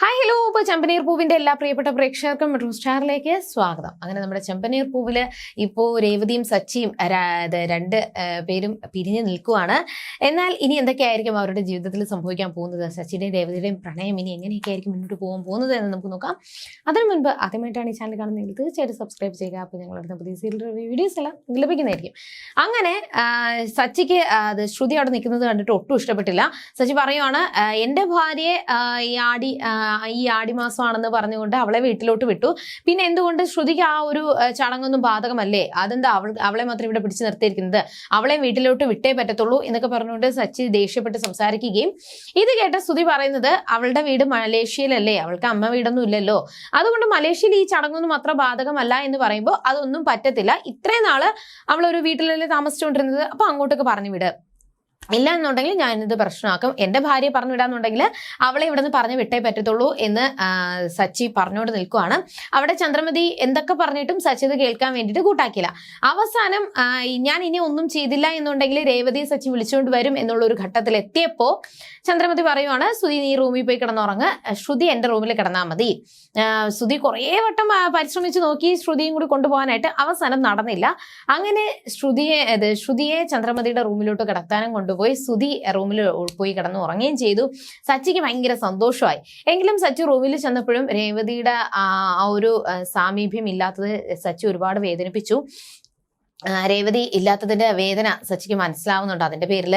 Hi hello ഇപ്പോൾ ചെമ്പനീർ പൂവിന്റെ എല്ലാ പ്രിയപ്പെട്ട പ്രേക്ഷകർക്കും മെട്രോ സ്റ്റാറിലേക്ക് സ്വാഗതം. അങ്ങനെ നമ്മുടെ ചെമ്പനീർ പൂവിൽ ഇപ്പോൾ രേവതിയും സച്ചിയും രണ്ട് പേരും പിരിഞ്ഞു നിൽക്കുവാണ്. എന്നാൽ ഇനി എന്തൊക്കെയായിരിക്കും അവരുടെ ജീവിതത്തിൽ സംഭവിക്കാൻ പോകുന്നത്? സച്ചിയുടെയും രേവതിയുടെയും പ്രണയം ഇനി എങ്ങനെയൊക്കെ ആയിരിക്കും മുന്നോട്ട് പോകാൻ പോകുന്നത് എന്ന് നമുക്ക് നോക്കാം. അതിനു മുൻപ് ആദ്യമായിട്ടാണ് ഈ ചാനൽ കാണുന്നതെങ്കിൽ തീർച്ചയായിട്ടും സബ്സ്ക്രൈബ് ചെയ്യുക. അപ്പോൾ ഞങ്ങളുടെ പുതിയ സീരിയൽ വീഡിയോസ് എല്ലാം ലഭിക്കുന്നതായിരിക്കും. അങ്ങനെ സച്ചിക്ക് അത് ശ്രുതി അവിടെ നിൽക്കുന്നത് കണ്ടിട്ട് ഒട്ടും ഇഷ്ടപ്പെട്ടില്ല. സച്ചി പറയുവാണ് എന്റെ ഭാര്യയെ ഈ ആടി ഈ ആടി മാസമാണെന്ന് പറഞ്ഞുകൊണ്ട് അവളെ വീട്ടിലോട്ട് വിട്ടു. പിന്നെ എന്തുകൊണ്ട് ശ്രുതിക്ക് ആ ഒരു ചടങ്ങൊന്നും ബാധകമല്ലേ? അതെന്താ അവൾ അവളെ മാത്രം ഇവിടെ പിടിച്ചു നിർത്തിയിരിക്കുന്നത്? അവളെ വീട്ടിലോട്ട് വിട്ടേ പറ്റത്തുള്ളൂ എന്നൊക്കെ പറഞ്ഞുകൊണ്ട് സച്ചി ദേഷ്യപ്പെട്ട് സംസാരിക്കുകയും ഇത് കേട്ട ശ്രുതി പറയുന്നത് അവളുടെ വീട് മലേഷ്യയിലല്ലേ? അവൾക്ക് അമ്മ വീടൊന്നും ഇല്ലല്ലോ. അതുകൊണ്ട് മലേഷ്യയിൽ ഈ ചടങ്ങൊന്നും അത്ര ബാധകമല്ല എന്ന് പറയുമ്പോൾ അതൊന്നും പറ്റത്തില്ല. ഇത്രയും നാൾ അവളൊരു വീട്ടിലല്ലേ താമസിച്ചുകൊണ്ടിരുന്നത്. അപ്പൊ അങ്ങോട്ടൊക്കെ പറഞ്ഞു വിട്. ഇല്ല എന്നുണ്ടെങ്കിൽ ഞാൻ ഇത് പ്രശ്നമാക്കും. എന്റെ ഭാര്യ പറഞ്ഞു വിടാന്നുണ്ടെങ്കിൽ അവളെ ഇവിടെ നിന്ന് പറഞ്ഞു വിട്ടേ പറ്റത്തുള്ളൂ എന്ന് സച്ചി പറഞ്ഞുകൊണ്ട് നിൽക്കുവാണ്. അവിടെ ചന്ദ്രമതി എന്തൊക്കെ പറഞ്ഞിട്ടും സച്ചി ഇത് കേൾക്കാൻ വേണ്ടിയിട്ട് കൂട്ടാക്കില്ല അവസാനം ഞാൻ ഇനി ഒന്നും ചെയ്തില്ല എന്നുണ്ടെങ്കിൽ രേവതിയെ സച്ചി വിളിച്ചുകൊണ്ട് വരും എന്നുള്ള ഒരു ഘട്ടത്തിൽ എത്തിയപ്പോൾ ചന്ദ്രമതി പറയുവാണ് ശ്രുതി നീ റൂമിൽ പോയി കിടന്നുറങ്ങ്. ശ്രുതി എന്റെ റൂമിൽ കിടന്നാൽ മതി. ശ്രുതി കുറേ വട്ടം പരിശ്രമിച്ച് നോക്കി ശ്രുതിയും കൂടി കൊണ്ടുപോകാനായിട്ട് അവസാനം നടന്നില്ല. അങ്ങനെ ശ്രുതിയെ ശ്രുതിയെ ചന്ദ്രമതിയുടെ റൂമിലോട്ട് കിടത്താനും കൊണ്ടുപോയി. സുധി റൂമിൽ പോയി കിടന്ന് ഉറങ്ങുകയും ചെയ്തു. സച്ചിക്ക് ഭയങ്കര സന്തോഷമായി. എങ്കിലും സച്ചു റൂമിൽ ചെന്നപ്പോഴും രേവതിയുടെ ആ ഒരു സാമീപ്യം ഇല്ലാത്തത് സച്ചി ഒരുപാട് വേദനിപ്പിച്ചു. രേവതി ഇല്ലാത്തതിന്റെ വേദന സച്ചിക്ക് മനസ്സിലാവുന്നുണ്ട്. അതിന്റെ പേരിൽ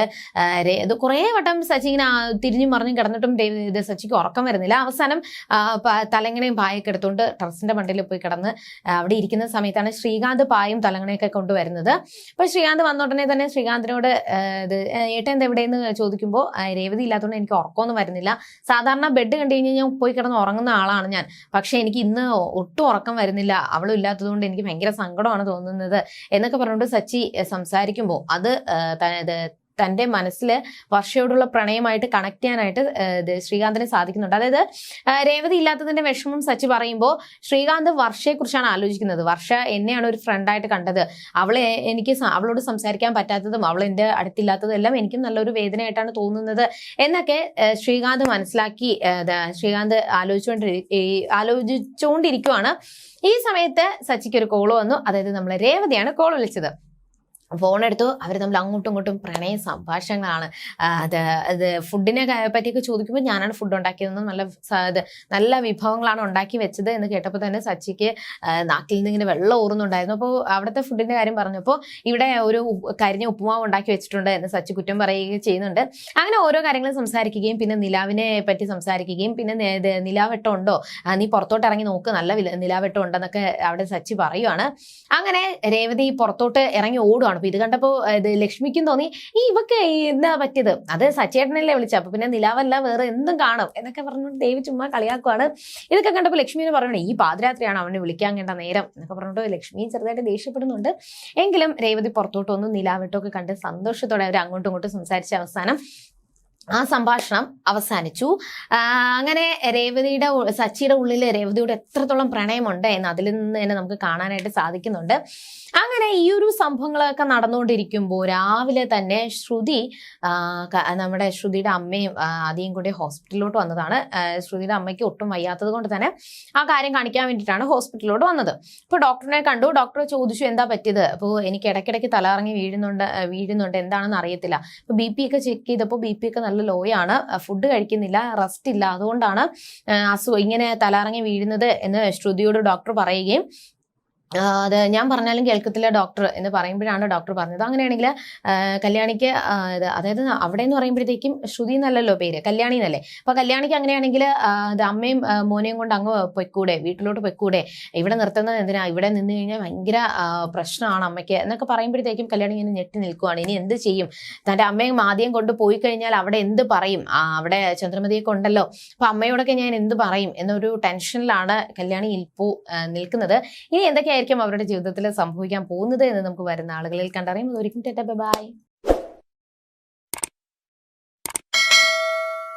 കുറെ വട്ടം സച്ചി ഇങ്ങനെ തിരിഞ്ഞു മറിഞ്ഞും കിടന്നിട്ടും രേവതി- സച്ചിക്ക് ഉറക്കം വരുന്നില്ല. അവസാനം തലങ്ങണയും പായൊക്കെ എടുത്തുകൊണ്ട് ടെറസിന്റെ മണ്ടിൽ പോയി കിടന്ന് അവിടെ ഇരിക്കുന്ന സമയത്താണ് ശ്രീകാന്ത് പായും തലങ്ങണയൊക്കെ കൊണ്ടുവരുന്നത്. അപ്പൊ ശ്രീകാന്ത് വന്ന ഉടനെ തന്നെ ശ്രീകാന്തിനോട് ഇത് "ഏ, ഏട്ടൻ എവിടെയെന്ന് ചോദിക്കുമ്പോൾ രേവതി ഇല്ലാത്തതുകൊണ്ട് എനിക്ക് ഉറക്കമൊന്നും വരുന്നില്ല. സാധാരണ ബെഡ് കണ്ടു കഴിഞ്ഞാൽ ഞാൻ പോയി കിടന്ന് ഉറങ്ങുന്ന ആളാണ് ഞാൻ. പക്ഷെ എനിക്ക് ഇന്ന് ഒട്ടും ഉറക്കം വരുന്നില്ല. അവളും ഇല്ലാത്തതുകൊണ്ട് എനിക്ക് ഭയങ്കര സങ്കടമാണ് തോന്നുന്നത്. എന്നൊക്കെ പറഞ്ഞുകൊണ്ട് സച്ചി സംസാരിക്കുമ്പോൾ അത് ഏഹ്, ത- തന്റെ മനസ്സിൽ വർഷയോടുള്ള പ്രണയമായിട്ട് കണക്ട് ചെയ്യാനായിട്ട് ശ്രീകാന്തിന് സാധിക്കുന്നുണ്ട്. അതായത് രേവതി ഇല്ലാത്തതിന്റെ വിഷമം സച്ചി പറയുമ്പോൾ ശ്രീകാന്ത് വർഷയെക്കുറിച്ചാണ് ആലോചിക്കുന്നത്. വർഷ എന്നെയാണ് ഒരു ഫ്രണ്ടായിട്ട് കണ്ടത്. അവളെ എനിക്ക് അവളോട് സംസാരിക്കാൻ പറ്റാത്തതും അവൾ എന്റെ അടുത്തില്ലാത്തതും എല്ലാം എനിക്കും നല്ലൊരു വേദനയായിട്ടാണ് തോന്നുന്നത് എന്നൊക്കെ ശ്രീകാന്ത് മനസ്സിലാക്കി ശ്രീകാന്ത് ആലോചിച്ചുകൊണ്ട് ആലോചിച്ചുകൊണ്ടിരിക്കുവാണ്. ഈ സമയത്ത് സച്ചിക്ക് ഒരു കോൾ വന്നു. അതായത് നമ്മളെ രേവതിയാണ് കോൾ വിളിച്ചത്. ഫോൺ എടുത്തു. അവർ തമ്മിൽ അങ്ങോട്ടും ഇങ്ങോട്ടും പ്രണയ സംഭാഷണങ്ങളാണ്. അത് അത് ഫുഡിനെ പറ്റിയൊക്കെ ചോദിക്കുമ്പോൾ ഞാനാണ് ഫുഡ് ഉണ്ടാക്കിയതെന്ന് നല്ല ഇത് നല്ല വിഭവങ്ങളാണ് ഉണ്ടാക്കി വെച്ചത് എന്ന് കേട്ടപ്പോൾ തന്നെ സച്ചിക്ക് നാക്കിൽ നിന്ന് ഇങ്ങനെ വെള്ളം ഊറുന്നുണ്ടായിരുന്നു. അപ്പോൾ അവിടുത്തെ ഫുഡിന്റെ കാര്യം പറഞ്ഞപ്പോൾ ഇവിടെ ഒരു കരിഞ്ഞ ഉപ്പുമാവ് ഉണ്ടാക്കി വെച്ചിട്ടുണ്ട് എന്ന് സച്ചി കുറ്റം പറയുകയും ചെയ്യുന്നുണ്ട്. അങ്ങനെ ഓരോ കാര്യങ്ങളും സംസാരിക്കുകയും പിന്നെ നിലാവിനെ പറ്റി സംസാരിക്കുകയും പിന്നെ നിലാവെട്ടം ഉണ്ടോ നീ പുറത്തോട്ട് ഇറങ്ങി നോക്ക്. നല്ല നിലാവെട്ടം ഉണ്ടെന്നൊക്കെ അവിടെ സച്ചി പറയുവാണ്. അങ്ങനെ രേവതി പുറത്തോട്ട് ഇറങ്ങി ഓടുവാണ്. അപ്പൊ ഇത് കണ്ടപ്പോ ഇത് ലക്ഷ്മിക്കും തോന്നി ഈ ഇവക്ക് എന്താ പറ്റിയത്. അത് സച്ചേട്ടനല്ലേ വിളിച്ചത്. അപ്പൊ പിന്നെ നിലാവല്ല വേറെ എന്തും കാണും. എന്നൊക്കെ പറഞ്ഞുകൊണ്ട് ദേവി ചുമ്മാ കളിയാക്കുവാണ്. ഇതൊക്കെ കണ്ടപ്പോൾ ലക്ഷ്മിനെ പറയണേ ഈ പാതിരാത്രിയാണ് അവനെ വിളിക്കാൻ കേണ്ട നേരം. എന്നൊക്കെ പറഞ്ഞിട്ട് ലക്ഷ്മി ചെറുതായിട്ട് ദേഷ്യപ്പെടുന്നുണ്ട്. എങ്കിലും രേവതി പുറത്തോട്ട് വന്നു. നിലാവട്ടൊക്കെ കണ്ട് സന്തോഷത്തോടെ അവർ അങ്ങോട്ടും ഇങ്ങോട്ടും സംസാരിച്ച അവസാനം ആ സംഭാഷണം അവസാനിച്ചു. അങ്ങനെ രേവതിയുടെ സച്ചിയുടെ ഉള്ളിൽ രേവതിയോട് എത്രത്തോളം പ്രണയമുണ്ട് എന്ന് അതിൽ നിന്ന് തന്നെ നമുക്ക് കാണാനായിട്ട് സാധിക്കുന്നുണ്ട്. അങ്ങനെ ഈ ഒരു സംഭവങ്ങളൊക്കെ നടന്നുകൊണ്ടിരിക്കുമ്പോൾ രാവിലെ തന്നെ ശ്രുതി നമ്മുടെ ശ്രുതിയുടെ അമ്മയും ആദ്യം കൂടി ഹോസ്പിറ്റലിലോട്ട് വന്നതാണ്. ശ്രുതിയുടെ അമ്മയ്ക്ക് ഒട്ടും വയ്യാത്തത് കൊണ്ട് തന്നെ ആ കാര്യം കാണിക്കാൻ വേണ്ടിയിട്ടാണ് ഹോസ്പിറ്റലിലോട്ട് വന്നത്. അപ്പോൾ ഡോക്ടറിനെ കണ്ടു. ഡോക്ടർ ചോദിച്ചു എന്താ പറ്റിയത്? അപ്പോൾ എനിക്ക് ഇടയ്ക്കിടയ്ക്ക് തലറങ്ങി വീഴുന്നുണ്ട് വീഴുന്നുണ്ട്. എന്താണെന്ന് അറിയത്തില്ല. അപ്പോൾ ബി പി ഒക്കെ ചെക്ക് ചെയ്തപ്പോൾ ബി പി ഒക്കെ നല്ല ലോ ആണ് ഫുഡ് കഴിക്കുന്നില്ല റെസ്റ്റ് ഇല്ല. അതുകൊണ്ടാണ് അസു ഇങ്ങനെ തലറങ്ങി വീഴുന്നത് എന്ന് ശ്രുതിയോട് ഡോക്ടർ പറയുകയും അത് ഞാൻ പറഞ്ഞാലും കേൾക്കത്തില്ല ഡോക്ടർ എന്ന് പറയുമ്പോഴാണ് ഡോക്ടർ പറഞ്ഞത്. അങ്ങനെയാണെങ്കിൽ കല്യാണിക്ക് അതായത് അവിടെ എന്ന് പറയുമ്പോഴത്തേക്കും ശ്രുതി എന്നല്ലല്ലോ പേര് കല്യാണി എന്നല്ലേ? അപ്പൊ കല്യാണിക്ക് അങ്ങനെയാണെങ്കിൽ ഇത് അമ്മയും മോനെയും കൊണ്ട് അങ്ങ് പൊയ്ക്കൂടെ വീട്ടിലോട്ട് പൊയ്ക്കൂടെ? ഇവിടെ നിർത്തുന്നത് എന്തിനാ? ഇവിടെ നിന്ന് കഴിഞ്ഞാൽ ഭയങ്കര പ്രശ്നമാണ് അമ്മയ്ക്ക് എന്നൊക്കെ പറയുമ്പോഴത്തേക്കും കല്യാണി ഇങ്ങനെ ഞെട്ടി നിൽക്കുവാണ്. ഇനി എന്ത് ചെയ്യും? തന്റെ അമ്മയും ആദ്യം കൊണ്ട് പോയി കഴിഞ്ഞാൽ അവിടെ എന്ത് പറയും? അവിടെ ചന്ദ്രമതിയെ കൊണ്ടല്ലോ. അപ്പൊ അമ്മയോടൊക്കെ ഞാൻ എന്ത് പറയും? എന്നൊരു ടെൻഷനിലാണ് കല്യാണി ഇപ്പോൾ നിൽക്കുന്നത്. ഇനി എന്തൊക്കെയായിരിക്കും? അവരുടെ ജീവിതത്തിൽ സംഭവിക്കാൻ പോകുന്നത് എന്ന് നമുക്ക് വരുന്ന ആളുകളിൽ കണ്ടറിയാം. അതൊരിക്കും ടെറ്റ ബൈ